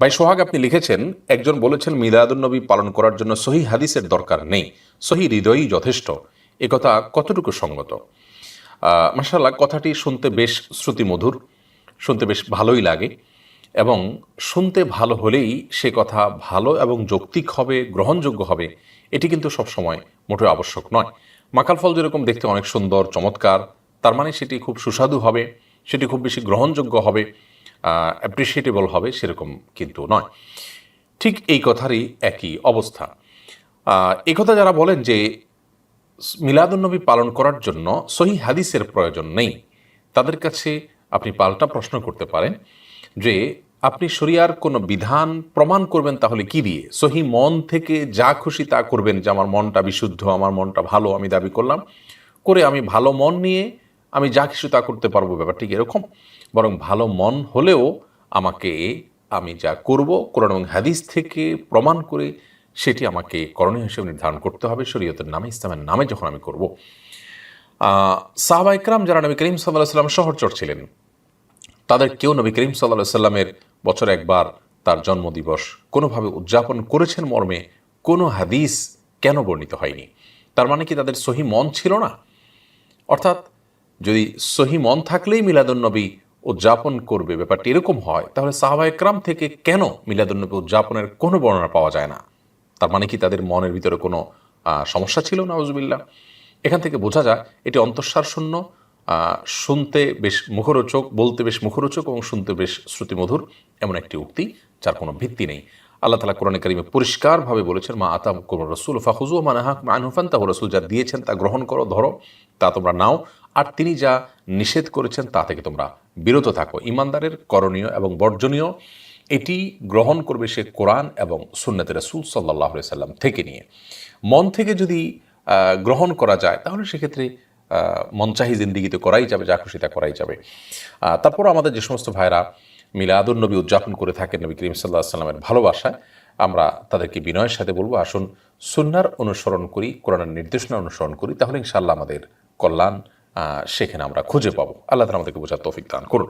ভাই সোহাগ, আপনি লিখেছেন, একজন বলেছেন মিলাদুন্নবী পালন করার জন্য সহি হাদিসের দরকার নেই। সহি হৃদয়ই যথেষ্ট। এ কথা কতটুকু সঙ্গত? মাসাল্লাহ কথাটি শুনতে বেশ শ্রুতিমধুর, শুনতে বেশ ভালোই লাগে এবং শুনতে ভালো হলেই সে কথা ভালো এবং যৌক্তিক হবে, গ্রহণযোগ্য হবে, এটি কিন্তু সবসময় মোটেও আবশ্যক নয়। মাকাল ফল যেরকম দেখতে অনেক সুন্দর, চমৎকার, তার মানে সেটি খুব সুস্বাদু হবে, সেটি খুব বেশি গ্রহণযোগ্য হবে অ্যাপ্রিসিয়েটেবল হবে সেরকম কিন্তু নয়। ঠিক এই কথারই একই অবস্থা। এই কথা যারা বলেন যে মিলাদুন্নবী পালন করার জন্য সহি হাদিসের প্রয়োজন নেই, তাদের কাছে আপনি পাল্টা প্রশ্ন করতে পারেন যে আপনি শরিয়ার কোনো বিধান প্রমাণ করবেন তাহলে কি দিয়ে? সহি মন থেকে যা খুশি তা করবেন যে আমার মনটা বিশুদ্ধ, আমার মনটা ভালো, আমি দাবি করলাম। করে আমি ভালো মন নিয়ে আমি যা কিছু তা করতে পারব ব্যাপারটি এরকম, বরং ভালো মন হলেও আমাকে আমি যা করব, কোরআন এবং হাদিস থেকে প্রমাণ করে সেটি আমাকে করণীয় হিসেবে নির্ধারণ করতে হবে। শরীয়তের নামে, ইসলামের নামে যখন আমি করব। সাহবা ইকরাম যারা নবী করিম সাল্লাহ সাল্লাম শহরচর ছিলেন, তাদের কেউ নবী করিম সাল্লাহ সাল্লামের বছর একবার তার জন্মদিবস কোনোভাবে উদযাপন করেছেন মর্মে কোনো হাদিস কেন বর্ণিত হয়নি? তার মানে কি তাদের সহি মন ছিল না? অর্থাৎ যদি সহি মন থাকলেই মিলাদুন্নবী উদযাপন করবে, ব্যাপারটি এরকম হয়, তাহলে সাহাবা একরাম থেকে কেন মিলাদুন্নবী উদযাপনের কোনো বর্ণনা পাওয়া যায় না? তার মানে কি তাদের মনের ভিতরে কোনো সমস্যা ছিল? নাউজুবিল্লা এখান থেকে বোঝা যায়, এটি অন্তঃসার শূন্য শুনতে বেশ মুখরোচক, বলতে বেশ মুখরোচক এবং শুনতে বেশ শ্রুতিমধুর এমন একটি উক্তি, যার কোনো ভিত্তি নেই। আল্লাহ তালা কোরআন করিমে পরিষ্কারভাবে বলেছেন, মা আতাম কোন রসুল ফাহুজু মানাহাক মানহুফান তাহ রসুল। যা দিয়েছেন তা গ্রহণ করো, ধরো, তা তোমরা নাও। আর তিনি যা নিষেধ করেছেন তা থেকে তোমরা বিরত থাকো। ইমানদারের করণীয় এবং বর্জনীয়, এটি গ্রহণ করবে সে কোরআন এবং সুন্নতে রসুল সাল্লাহ সাল্লাম থেকে নিয়ে। মন থেকে যদি গ্রহণ করা যায়, তাহলে সেক্ষেত্রে মনচাহি জিন্দিগিতে করাই যাবে, যা খুশি তা করাই যাবে। তারপর আমাদের যে সমস্ত ভাইরা মিলাদুল নবী উদযাপন করে থাকেন নবী করিম সাল্লাহ সাল্লামের ভালোবাসায়, আমরা তাদেরকে বিনয়ের সাথে বলব, আসুন সুন্নার অনুসরণ করি, কোরআনের নির্দেশনা অনুসরণ করি, তাহলে ইনশাল্লাহ আমাদের কল্যাণ সেখানে আমরা খুঁজে পাবো। আল্লাহ তালা আমাদেরকে বোঝার তৌফিক দান করুন।